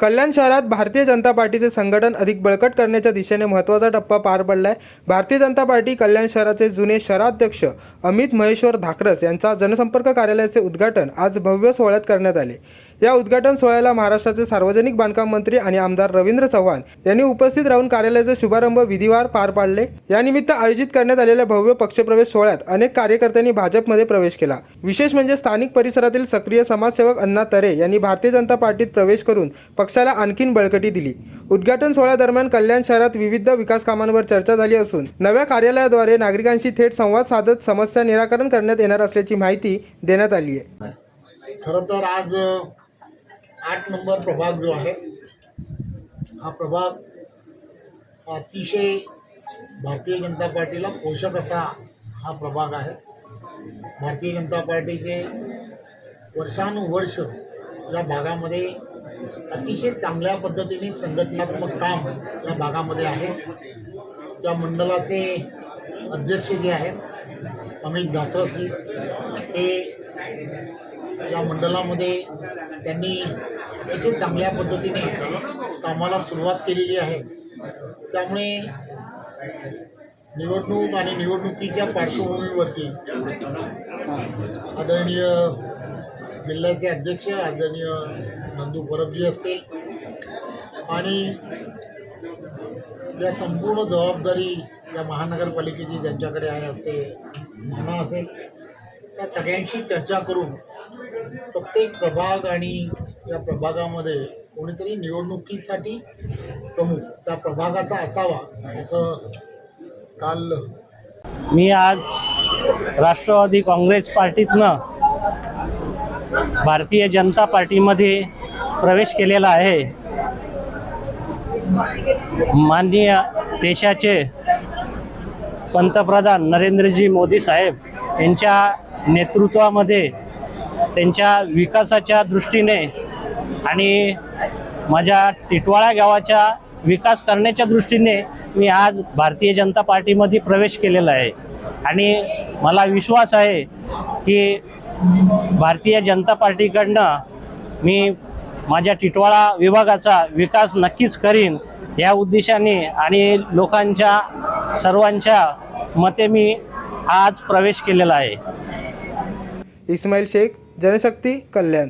कल्याण शहरात भारतीय जनता पार्टीचे संघटन अधिक बळकट करण्याच्या दिशेने महत्त्वाचा टप्पा पार पडला आहे भारतीय जनता पार्टी कल्याण शहराचे जुने शहराध्यक्ष अमित महेश्वर धाकरस यांचा जनसंपर्क कार्यालयाचे उद्घाटन आज भव्य सोहळ्यात करण्यात आले. या उद्घाटन सोहळ्याला महाराष्ट्राचे सार्वजनिक बांधकाम मंत्री आणि आमदार रवींद्र चव्हाण यांनी उपस्थित राहून कार्यालयाचे शुभारंभ विधिवार पार पाडले. यानिमित्त आयोजित करण्यात आलेल्या भव्य पक्षप्रवेश सोहळ्यात अनेक कार्यकर्त्यांनी भाजपमध्ये प्रवेश केला. विशेष म्हणजे स्थानिक परिसरातील सक्रिय समाजसेवक अण्णा तरे यांनी भारतीय जनता पार्टीत प्रवेश करून पक्षाला आणखीन बळकटी दिली. उद्घाटन सोहळ्यादरम्यान कल्याण शहरात विविध विकास कामांवर चर्चा झाली असून नव्या कार्यालयाद्वारे नागरिकांशी थेट संवाद साधत समस्या निराकरण करण्यात येणार असल्याची माहिती देण्यात आली आहे. खरं तर आज आठ नंबर प्रभाग जो आहे हा प्रभाग अतिशय भारतीय जनता पार्टीला पोषक असा हा प्रभाग आहे. भारतीय जनता पार्टीचे वर्षानुवर्ष या भागामध्ये अतिशय चांगल्या पद्धतीने संघटनात्मक काम या भागामध्ये आहे. त्या मंडळाचे अध्यक्ष जे आहेत अमित धात्रसी हे या मंडळामध्ये त्यांनी अतिशय चांगल्या पद्धतीने कामाला सुरुवात केलेली आहे. त्यामुळे निवडणूक आणि निवडणुकीच्या पार्श्वभूमीवरती आदरणीय जिल्ह्याचे अध्यक्ष आदरणीय नंदू परबजी असतील आणि या संपूर्ण जबाबदारी या महानगरपालिकेची ज्यांच्याकडे आहे असे म्हणा असेल त्या सगळ्यांशी चर्चा करून प्रत्येक प्रभाग आणि या प्रभागामध्ये कोणीतरी निवडणुकीसाठी प्रमुख त्या प्रभागाचा असावा असं काल मी आज राष्ट्रवादी काँग्रेस पार्टीतनं भारतीय जनता पार्टीमध्ये प्रवेश केलेला आहे. माननीय देशाचे पंतप्रधान नरेंद्रजी मोदी साहेब यांच्या नेतृत्वामध्ये त्यांच्या विकासाच्या दृष्टीने आणि माझ्या टिटवाळा गावाच्या विकास करण्याच्या दृष्टीने मी आज भारतीय जनता पार्टीमध्ये प्रवेश केलेला आहे. आणि मला विश्वास आहे की भारतीय जनता पार्टीकडनं मी माझ्या टिटवाळा विभागाचा विकास नक्कीच करीन या उद्देशाने आणि लोकांच्या सर्वांच्या मते मी आज प्रवेश केलेला आहे. इस्माईल शेख जनशक्ती कल्याण.